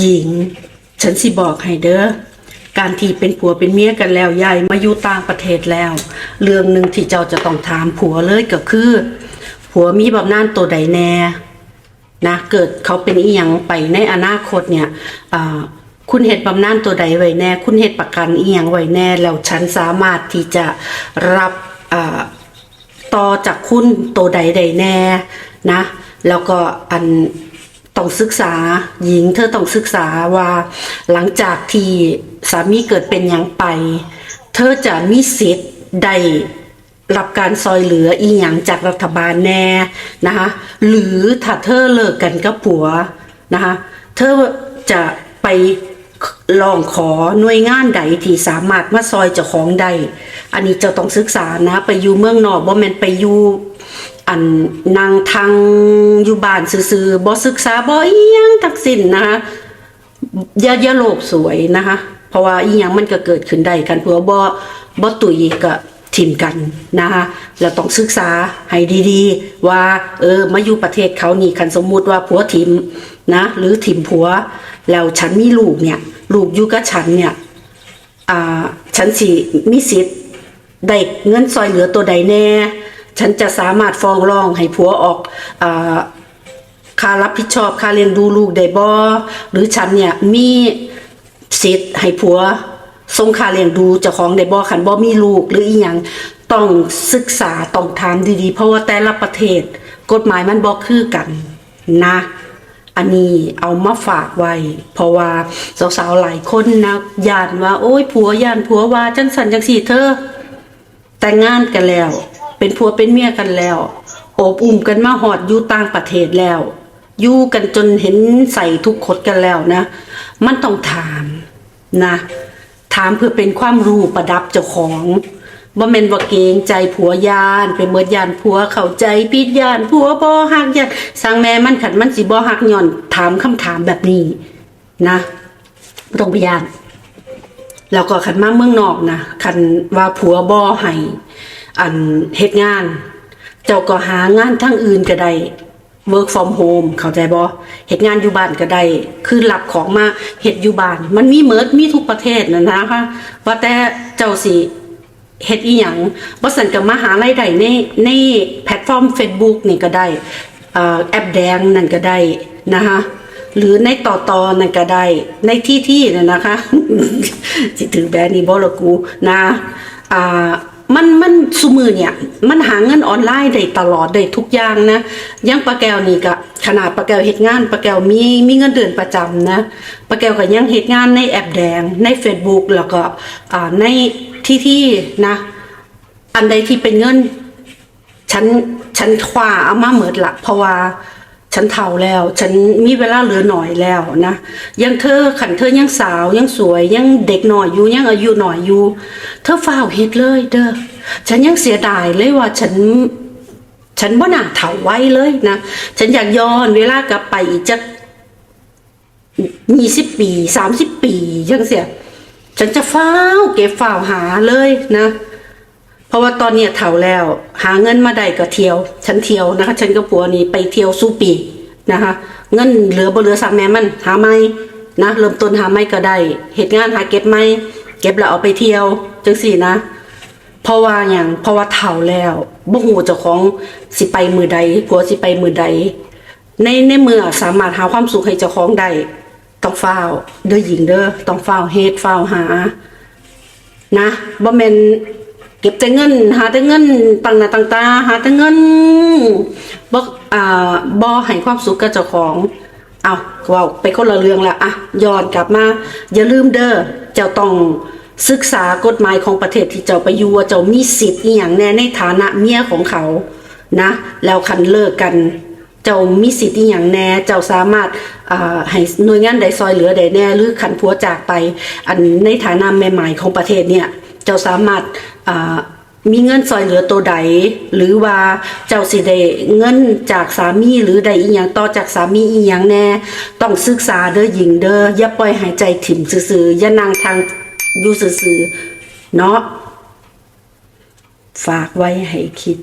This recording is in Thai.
หญิง ฉันสิบอกให้เด้อการที่เป็นผัวเป็นเมียกันแล้วยายมาอยู่ต่างประเทศแล้ว เรื่องหนึ่งที่เจ้าจะต้องถามผัวเลยก็คือ ผัวมีบำนาญตัวใดแน่นะเกิดเขาเป็นอีหยังไปในอนาคตเนี่ยคุณเหตุบำนาญตัวใดไว้แน่ คุณเหตุประกันอีหยังไว้แน่แล้วฉันสามารถที่จะรับต่อจากคุณตัวใดใดแน่นะ แล้วก็อัน ต้องศึกษา หญิงเธอต้องศึกษาว่าหลังจากที่สามีเกิดเป็นหยังไป เธอจะมีสิทธิ์ได้รับการซอยเหลืออีหยังจากรัฐบาลแน่นะคะหรือถ้าเธอเลิกกันกับผัวนะคะเธอจะไปลองขอหน่วยงานใดที่สามารถมาซอยเจ้าของได้ อันนี้เจ้าต้องศึกษานะ ไปอยู่เมืองนอกบ่แม่นไปอยู่ อันนางทางอยู่บ้านซื่อๆบ่ศึกษาบ่อีหยังทักสิ้นนะคะอย่าอย่าโลกสวยนะคะ เพราะว่าอีหยังมันก็เกิดขึ้นได้กันเพื่อบ่บ่ตุยก็ทิมกันนะคะแล้วต้องศึกษาให้ดีๆ ว่าเออมาอยู่ประเทศเขานี่คันสมมุติว่าผัวทิมนะหรือทิมผัว แล้วฉันมีลูกเนี่ยลูกอยู่กับฉันเนี่ยอ่าฉันสิมีสิทธิ์ได้เงินซอยเหลือตัวใดแน่ ฉันจะสามารถฟ้องร้องให้ผัวออกอค่ารับผิดชอบค่าเลี้ยงดูลูกได้บ่หรือฉันเนี่ยมีสิทธิ์ให้ผัวส่งค่าเลี้ยงดูเจ้าของได้บ่คันบ่มีลูกหรืออีหยังต้องศึกษาต้องถามดีๆ เพราะว่าแต่ละประเทศกฎหมายมันบ่คือกันนะอันนี้เอามาฝากไว้ เพราะว่าสาวๆหลายคนนะย่านว่า โอ้ยผัวย่านผัวว่าจังสันจังสี่เธอ แต่งงานกันแล้ว เป็นผัวเป็นเมียกันแล้ว โอบอุ่มกันมาหอดอยู่ต่างประเทศแล้วอยู่กันจนเห็นใส่ทุกขดกันแล้วนะ มันต้องถามนะ ถามเพื่อเป็นความรู้ประดับเจ้าของบ่แม่นว่าเกงใจผัวยานไปเมิดยานผัวเข้าใจผิดยานผัวบ่ฮักยานสร้างแม่มันขันมันสิบ่ฮักย่อนถามคำถามแบบนี้นะบ่ต้องไปยานแล้วก็ขันมาเมืองนอกนะขันว่าผัวบ่ให้ อันเฮ็ดงาน เจ้าก็หางานทั้งอื่นก็ได้ work from home เข้าใจบ่เฮ็ดงานอยู่บ้านก็ได้ คือรับของมาเฮ็ดอยู่บ้าน มันมีเมิดมีทุกประเทศนะนะคะว่าแต่เจ้าสิเฮ็ดอีหยังบ่ซั่นก็มาหารายได้ในในแพลตฟอร์ม Facebook นี่ก็ได้เอ่อแอปแดงนั่นก็ได้นะคะหรือในต่อตอนั่นก็ได้ ในที่ที่น่ะนะคะสิถือแบรนด์นี้บ่ละกูนะอ่า มันมันซุมือเนี่ย มันหาเงินออนไลน์ได้ตลอดได้ทุกอย่างนะยังปลาแก้วนี่ก็ขนาดปลาแก้วเฮ็ดงานปลาแก้วมีมีเงินเดือนประจำนะปลาแก้วก็ยังเฮ็ดงานในแอปแดงใน Facebook แล้วก็ในที่ที่นะ อันใดที่เป็นเงินฉันฉันคว้าเอามาเหมิดละเพราะว่า ฉันเฒ่าแล้ว ฉันมีเวลาเหลือหน่อยแล้วนะยังเธอขันเธอยังสาวยังสวย ยังเด็กหน่อยอยู่ยังอายุหน่อยอยู่เธอฝ้าวเฮ็ดเลยเด้อฉันยังเสียดายเลยว่าฉัน ฉันบ่น่าเฒ่าไว้เลยนะฉันอยากย้อนเวลากลับไปอีกจักยี่สิบปีสามสิบปียังเสีย ฉันจะเฝ้าเก็บฝ้าวหาเลยนะ เพราะว่าตอนเนี้ยเฒ่าแล้ว หาเงินมาได้ก็เที่ยว ฉันเที่ยวนะคะ ฉันกับผัวนี่ไปเที่ยวสู้ปีนะคะ เงินเหลือบ่เหลือสักแม่มันหาไม่นะเริ่มต้นหาไม่ก็ได้เหตุงานหาเก็บไม่เก็บแล้วเอาไปเที่ยวจังสี่นะ เพราะว่าอย่างเพราะว่าเฒ่าแล้วบ่ฮู้เจ้าของสิไปมือใดผัวสิไปมือใด ในในเมื่อสามารถหาความสุขให้เจ้าของได้ต้องเฝ้าเด้อหญิงเด้อต้องเฝ้าเฮ็ดเฝ้าหา นะบ่แม่น เก็บแต่เงิน หาแต่เงินต่างหน้าต่างตาหาแต่เงินบ่อ่าบ่ให้ความสุขกับเจ้าของเอาเว้าไปคนละเรื่องละอะย้อนกลับมา อย่าลืมเด้อเจ้าต้องศึกษากฎหมายของประเทศที่เจ้าไปอยู่ว่าเจ้ามีสิทธิ์อีหยังแน่ในฐานะเมียของเขานะ แล้วคันเลิกกัน เจ้ามีสิทธิ์อหย่างแน่ เจ้าสามารถอ่าให้หน่วยงานใดซอยเหลือใดแน่หรือขันผัวจากไป อันในฐานะแม่หมายของประเทศเนี่ย เจ้าสามารถมีเงินซอยเหลือตัวใด หรือว่าเจ้าสิได้เงินจากสามีหรือใดอีหยังต่อจากสามีอีหยังแน่ ต้องศึกษาเด้อหญิงเด้ออย่าปล่อยหายใจถิ่มซื่อๆอย่านั่งทางอยู่ซื่อๆเนาะฝากไว้ให้คิด